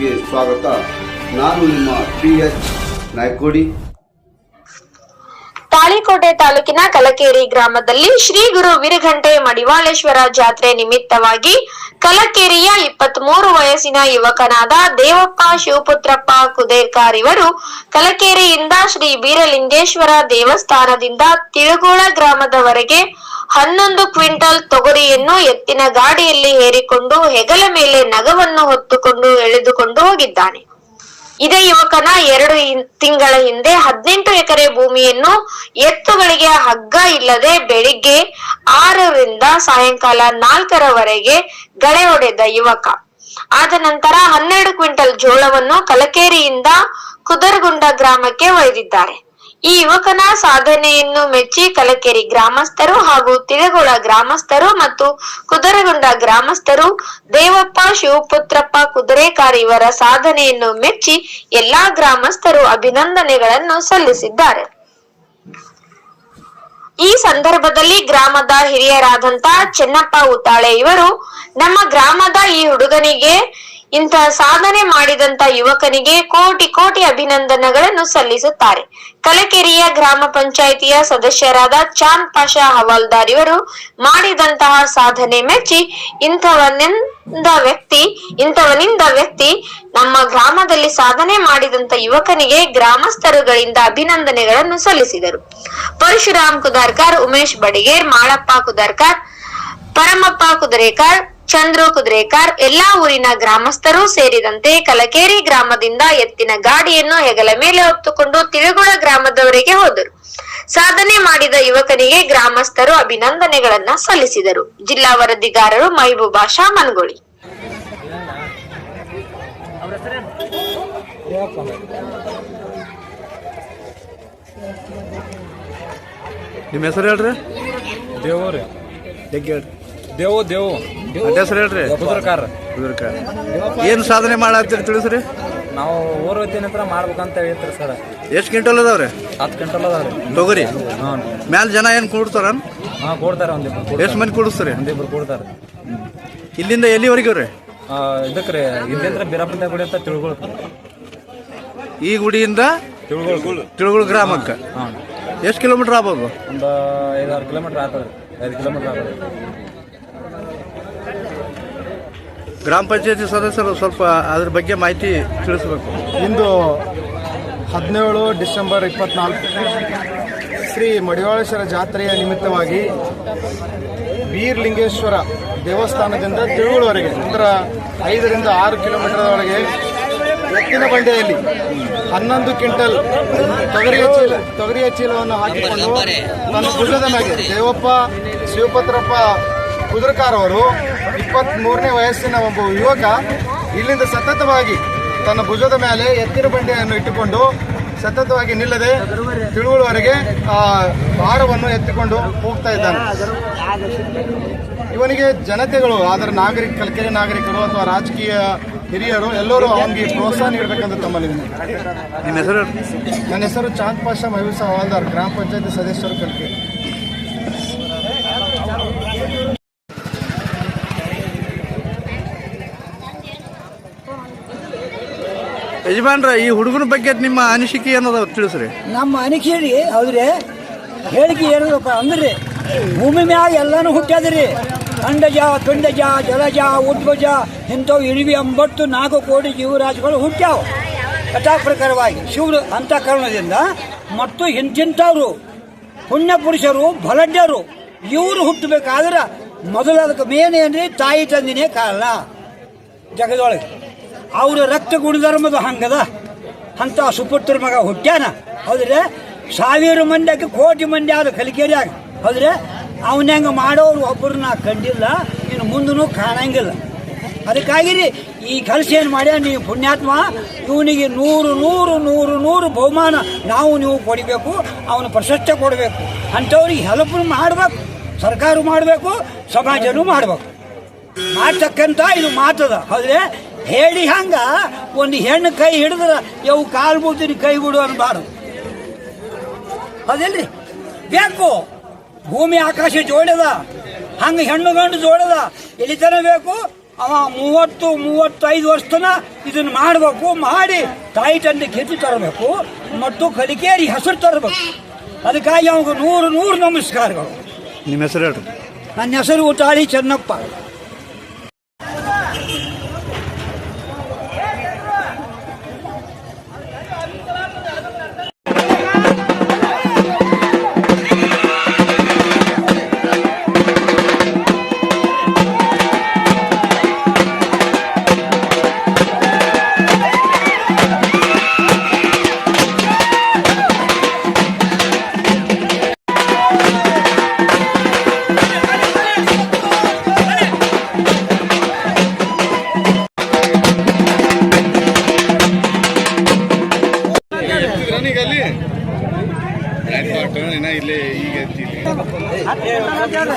ನ್ಯೂಸ್ಗೆ ಸ್ವಾಗತ. ನಾನು ನಿಮ್ಮ ಪಿ ಎಚ್ ನಾಯ್ಕೋಡಿ. ತಾಳಿಕೋಟೆ ತಾಲೂಕಿನ ಕಲಕೇರಿ ಗ್ರಾಮದಲ್ಲಿ ಶ್ರೀ ಗುರು ವಿರಘಂಟೆ ಮಡಿವಾಳೇಶ್ವರ ಜಾತ್ರೆ ನಿಮಿತ್ತವಾಗಿ ಕಲಕೇರಿಯ ಇಪ್ಪತ್ತ್ ಮೂರು ವಯಸ್ಸಿನ ಯುವಕನಾದ ದೇವಪ್ಪ ಶಿವಪುತ್ರಪ್ಪ ಕುದೇರ್ಕಾರ್ ಇವರು ಕಲಕೇರಿಯಿಂದ ಶ್ರೀ ಬೀರಲಿಂಗೇಶ್ವರ ದೇವಸ್ಥಾನದಿಂದ ತಿರುಗೋಳ ಗ್ರಾಮದವರೆಗೆ ಹನ್ನೊಂದು ಕ್ವಿಂಟಲ್ ತೊಗರಿಯನ್ನು ಎತ್ತಿನ ಗಾಡಿಯಲ್ಲಿ ಹೇರಿಕೊಂಡು ಹೆಗಲ ಮೇಲೆ ನಗವನ್ನು ಹೊತ್ತುಕೊಂಡು ಎಳೆದುಕೊಂಡು ಹೋಗಿದ್ದಾನೆ. ಇದೇ ಯುವಕನ ಎರಡು ತಿಂಗಳ ಹಿಂದೆ ಹದಿನೆಂಟು ಎಕರೆ ಭೂಮಿಯನ್ನು ಎತ್ತುಗಳಿಗೆ ಹಗ್ಗ ಇಲ್ಲದೆ ಬೆಳಿಗ್ಗೆ ಆರರಿಂದ ಸಾಯಂಕಾಲ ನಾಲ್ಕರವರೆಗೆ ಗಳೆ ಹೊಡೆದ ಯುವಕ. ಆದ ನಂತರ ಹನ್ನೆರಡು ಕ್ವಿಂಟಲ್ ಜೋಳವನ್ನು ಕಲಕೇರಿಯಿಂದ ಕುದರ್ಗುಂಡ ಗ್ರಾಮಕ್ಕೆ ಒಯ್ದಿದ್ದಾರೆ. ಈ ಯುವಕನ ಸಾಧನೆಯನ್ನು ಮೆಚ್ಚಿ ಕಲಕೆರಿ ಗ್ರಾಮಸ್ಥರು ಹಾಗೂ ತಿಳಗೋಳ ಗ್ರಾಮಸ್ಥರು ಮತ್ತು ಕುದುರೆಗೊಂಡ ಗ್ರಾಮಸ್ಥರು ದೇವಪ್ಪ, ಶಿವಪುತ್ರಪ್ಪ, ಕುದುರೆಕಾರ್ ಇವರ ಸಾಧನೆಯನ್ನು ಮೆಚ್ಚಿ ಎಲ್ಲಾ ಗ್ರಾಮಸ್ಥರು ಅಭಿನಂದನೆಗಳನ್ನು ಸಲ್ಲಿಸಿದ್ದಾರೆ. ಈ ಸಂದರ್ಭದಲ್ಲಿ ಗ್ರಾಮದ ಹಿರಿಯರಾದಂತ ಚೆನ್ನಪ್ಪ ಉತ್ತಾಳೆ ಇವರು, ನಮ್ಮ ಗ್ರಾಮದ ಈ ಹುಡುಗನಿಗೆ ಇಂತಹ ಸಾಧನೆ ಮಾಡಿದಂತ ಯುವಕನಿಗೆ ಕೋಟಿ ಕೋಟಿ ಅಭಿನಂದನೆಗಳನ್ನು ಸಲ್ಲಿಸುತ್ತಾರೆ. ಕಲಕೆರೆಯ ಗ್ರಾಮ ಪಂಚಾಯಿತಿಯ ಸದಸ್ಯರಾದ ಚಾಂದ್ ಪಾಷಾ ಹವಾಲ್ದಾರ್ ಇವರು ಮಾಡಿದಂತಹ ಸಾಧನೆ ಮೆಚ್ಚಿ ಇಂಥವನಿಂದ ವ್ಯಕ್ತಿ ಇಂಥವನಿಂದ ವ್ಯಕ್ತಿ ನಮ್ಮ ಗ್ರಾಮದಲ್ಲಿ ಸಾಧನೆ ಮಾಡಿದಂತ ಯುವಕನಿಗೆ ಗ್ರಾಮಸ್ಥರುಗಳಿಂದ ಅಭಿನಂದನೆಗಳನ್ನು ಸಲ್ಲಿಸಿದರು. ಪರಶುರಾಮ್ ಕುದಾರ್ಕರ್, ಉಮೇಶ್ ಬಡಿಗೇರ್, ಮಾಳಪ್ಪ ಕುದಾರ್ಕರ್, ಪರಮಪ್ಪ ಕುದುರೇಕರ್ ಚಂದ್ರು ಕುದ್ರೇಕಾರ್ ಎಲ್ಲಾ ಊರಿನ ಗ್ರಾಮಸ್ಥರು ಸೇರಿದಂತೆ ಕಲಕೇರಿ ಗ್ರಾಮದಿಂದ ಎತ್ತಿನ ಗಾಡಿಯನ್ನು ಹೆಗಲ ಮೇಲೆ ಹೊತ್ತುಕೊಂಡು ತಿಳುಗುಳ ಗ್ರಾಮದವರೆಗೆ ಹೋದರು. ಸಾಧನೆ ಮಾಡಿದ ಯುವಕನಿಗೆ ಗ್ರಾಮಸ್ಥರು ಅಭಿನಂದನೆಗಳನ್ನ ಸಲ್ಲಿಸಿದರು. ಜಿಲ್ಲಾ ವರದಿಗಾರರು ಮೈಬೂಬಾ ಶಾ ಮನ್ಗೋಳಿ. ನಿಮ್ಮ ಹೆಸರು ಹೇಳ್ರಿ? ದೇವೋ ರೀ ಹೇಳ್ರಿ ದೇವೋ ದೇವು. ಹೆಸರು ಹೇಳ್ರಿ. ಕುದುರಕಾರ. ಕುದುರ್ಕ ಏನು ಸಾಧನೆ ಮಾಡತ್ತೀರಿ ತಿಳಿಸ್ರಿ. ನಾವು ಊರ್ ಹೊತ್ತಿನ ಹತ್ರ ಮಾಡ್ಬೇಕಂತ ಹೇಳ್ತಾರೆ ಸರ್. ಎಷ್ಟು ಕ್ವಿಂಟಲ್ ಅದಾವ್ರಿ? ಹತ್ತು ಕ್ವಿಂಟಲ್ ಅದಾವ್ರಿ. ತೊಗರಿ? ಹಾಂ ಮ್ಯಾಲ ಜನ ಏನು ಕೂಡ್ತಾರ? ಹಾಂ ಕೊಡ್ತಾರೆ ಒಂದಿಬ್ರು ಎಷ್ಟು ಮಂದಿ ಕೊಡಿಸ್ತಾರೆ? ಒಂದಿಬ್ರು ಕೊಡ್ತಾರೆ. ಇಲ್ಲಿಂದ ಎಲ್ಲಿವರೆಗೂ ರೀ ಇದಕ್ಕೆ ರೀ ಇಲ್ಲಿಂದ ಬೀರಪ್ಪಂತ ಗುಡಿ ಅಂತ ತಿಳ್ಕೊಳ ಈ ಗುಡಿಯಿಂದ ತಿಳುಗುಳ ಗ್ರಾಮಕ್ಕೆ? ಹಾಂ ಎಷ್ಟು ಕಿಲೋಮೀಟರ್ ಆಗ್ಬೋದು? ಒಂದು ಐದಾರು ಕಿಲೋಮೀಟ್ರ್ ಆಗ್ತದೆ ಐದು ಕಿಲೋಮೀಟ್ರ್ ಆಗ್ತದೆ. ಗ್ರಾಮ ಪಂಚಾಯತಿ ಸದಸ್ಯರು ಸ್ವಲ್ಪ ಅದ್ರ ಬಗ್ಗೆ ಮಾಹಿತಿ ತಿಳಿಸ್ಬೇಕು. ಇಂದು ಹದಿನೇಳು ಡಿಸೆಂಬರ್ ಇಪ್ಪತ್ನಾಲ್ಕು ಶ್ರೀ ಮಡಿವಾಳೇಶ್ವರ ಜಾತ್ರೆಯ ನಿಮಿತ್ತವಾಗಿ ವೀರಲಿಂಗೇಶ್ವರ ದೇವಸ್ಥಾನದಿಂದ ತಿರುಗುಳವರೆಗೆ ಅಂದ್ರೆ ಐದರಿಂದ ಆರು ಕಿಲೋಮೀಟರ್ ಒಳಗೆ ಎತ್ತಿನ ಬಂಡೆಯಲ್ಲಿ ಹನ್ನೊಂದು ಕ್ವಿಂಟಲ್ ತೊಗರಿಯ ಚೀಲ, ತೊಗರಿಯ ಚೀಲವನ್ನು ಹಾಕಿಕೊಂಡು ನನ್ನ ಭುಜದ ಮ್ಯಾಗೆ ದೇವಪ್ಪ, ಶಿವಪತ್ರಪ್ಪ ಕುದುರಕಾರ್ ಅವರು ಇಪ್ಪತ್ತ್ ಮೂರನೇ ವಯಸ್ಸಿನ ಒಬ್ಬ ಯುವಕ ಇಲ್ಲಿಂದ ಸತತವಾಗಿ ತನ್ನ ಭುಜದ ಮೇಲೆ ಎತ್ತಿನ ಬಂಡೆಯನ್ನು ಇಟ್ಟುಕೊಂಡು ಸತತವಾಗಿ ನಿಲ್ಲದೆ ತಿಳುವವರೆಗೆ ಆ ಭಾರವನ್ನು ಎತ್ತಿಕೊಂಡು ಹೋಗ್ತಾ ಇದ್ದಾನೆ. ಇವನಿಗೆ ಜನತೆಗಳು ಅದರ ನಾಗರಿಕ ಕಲ್ಕೆರೆ ನಾಗರಿಕರು ಅಥವಾ ರಾಜಕೀಯ ಹಿರಿಯರು ಎಲ್ಲರೂ ಅವನಿಗೆ ಪ್ರೋತ್ಸಾಹ ನೀಡಬೇಕಂತ ತಮ್ಮಲ್ಲಿ ನನ್ನ ಹೆಸರು? ಚಾಂದ್ ಪಾಷಾ ಮಹಬೂಸ ಹವಾಲ್ದಾರ್ ಗ್ರಾಮ ಪಂಚಾಯತಿ ಸದಸ್ಯರು ಕಲ್ಕೆರೆ. ಯಜಮಾನ್ರ, ಈ ಹುಡುಗನ ಬಗ್ಗೆ ನಿಮ್ಮ ಅನಿಸಿಕೆ ಏನದ ತಿಳಿಸ್ರಿ. ನಮ್ಮ ಅನಿಸಿಕೆ ಹೌದ್ರಿ? ಹೇಳಿಕೆ ಏನದಪ್ಪ ಅಂದ್ರೆ? ಭೂಮಿ ಮ್ಯಾಗ ಎಲ್ಲಾನು ಹುಟ್ಟ್ಯಾದ್ರಿ ಅಂಡಜ ಪಿಂಡಜ ಜಲಜ, ಉದ್ಭಜ, ಇಂಥವು ಇಳಿವಿ ಎಂಬತ್ತು ನಾಲ್ಕು ಕೋಟಿ ಜೀವರಾಶಿಗಳು ಹುಟ್ಟ್ಯಾವ ಶಿವರು ಅಂತಃಕರಣದಿಂದ ಮತ್ತು ಇಂತಿಂಥವ್ರು ಪುಣ್ಯ ಪುರುಷರು ಬಲಜ್ಞರು ಇವರು ಹುಟ್ಟಬೇಕಾದ್ರೆ ಮೊದಲು ಅದಕ್ಕೆ ಮೇನ್ ಏನ್ರಿ? ತಾಯಿ ತಂದಿನೇ ಕಾರಣ. ಜಗದೊಳಗೆ. ಅವ್ರ ರಕ್ತ ಗುಣಧರ್ಮದ ಹಂಗದ? ಅಂತ ಸುಪುತ್ರ ಮಗ ಹುಟ್ಟ್ಯಾನ? ಹೌದ್ರೆ ಸಾವಿರ ಮಂದಿಗೆ ಕೋಟಿ ಮಂದಿ ಆದ ಕಲಿಕೇರಿಯಾಗ. ಹೌದ್ರೆ ಹೆಂಗೆ ಮಾಡೋರು ಒಬ್ಬರನ್ನ ಕಂಡಿಲ್ಲ, ಇನ್ನು ಮುಂದೂ ಕಾಣಂಗಿಲ್ಲ. ಅದಕ್ಕಾಗಿ ರೀ ಈ ಕೆಲಸ ಏನು ಮಾಡ್ಯ ನೀವು ಪುಣ್ಯಾತ್ಮ? ಇವನಿಗೆ ನೂರು ನೂರು ನೂರು ನೂರು ಬಹುಮಾನ ನಾವು ನೀವು ಕೊಡಬೇಕು, ಅವನು ಪ್ರಶಸ್ತಿ ಕೊಡಬೇಕು. ಅಂಥವ್ರಿಗೆ ಹೆಲ್ಪ್ ಮಾಡಬೇಕು, ಸರ್ಕಾರ ಮಾಡಬೇಕು, ಸಮಾಜನೂ ಮಾಡಬೇಕು. ಮಾಡ್ತಕ್ಕಂಥ ಇದು ಮಾತದ. ಹೌದ್ರೆ ಹೇಳಿ ಹಂಗ ಒಂದು ಹೆಣ್ಣು ಕೈ ಹಿಡಿದ್ರ ಯಾವ ಕಾಲು ಮುಗ್ದಿನ ಕೈ ಬಿಡು ಅನ್ಬಾರ್ದು. ಅದಿಲ್ರಿ ಬೇಕು. ಭೂಮಿ ಆಕಾಶ ಜೋಡದ ಹಂಗ ಹೆಣ್ಣು ಗಂಡು ಜೋಡದ ಎಲ್ಲಿತನ ಬೇಕು. ಅವ ಮೂವತ್ತು ಮೂವತ್ತೈದು ವರ್ಷನ ಇದನ್ನ ಮಾಡಬೇಕು ಮಾಡಿ ತಾಯಿ ತಂದೆ ಗೆದ್ದು ತರಬೇಕು ಮತ್ತು ಕಲಿಕೇರಿ ಹೆಸರು ತರಬೇಕು. ಅದಕ್ಕಾಗಿ ಅವಾಗ ನೂರು ನೂರು ನಮಸ್ಕಾರಗಳು. ನಿಮ್ಮ ಹೆಸರು ಹೇಳ್ರಿ. ನನ್ನ ಹೆಸರು ಉಟಾಳಿ ಚೆನ್ನಪ್ಪ. 上他家来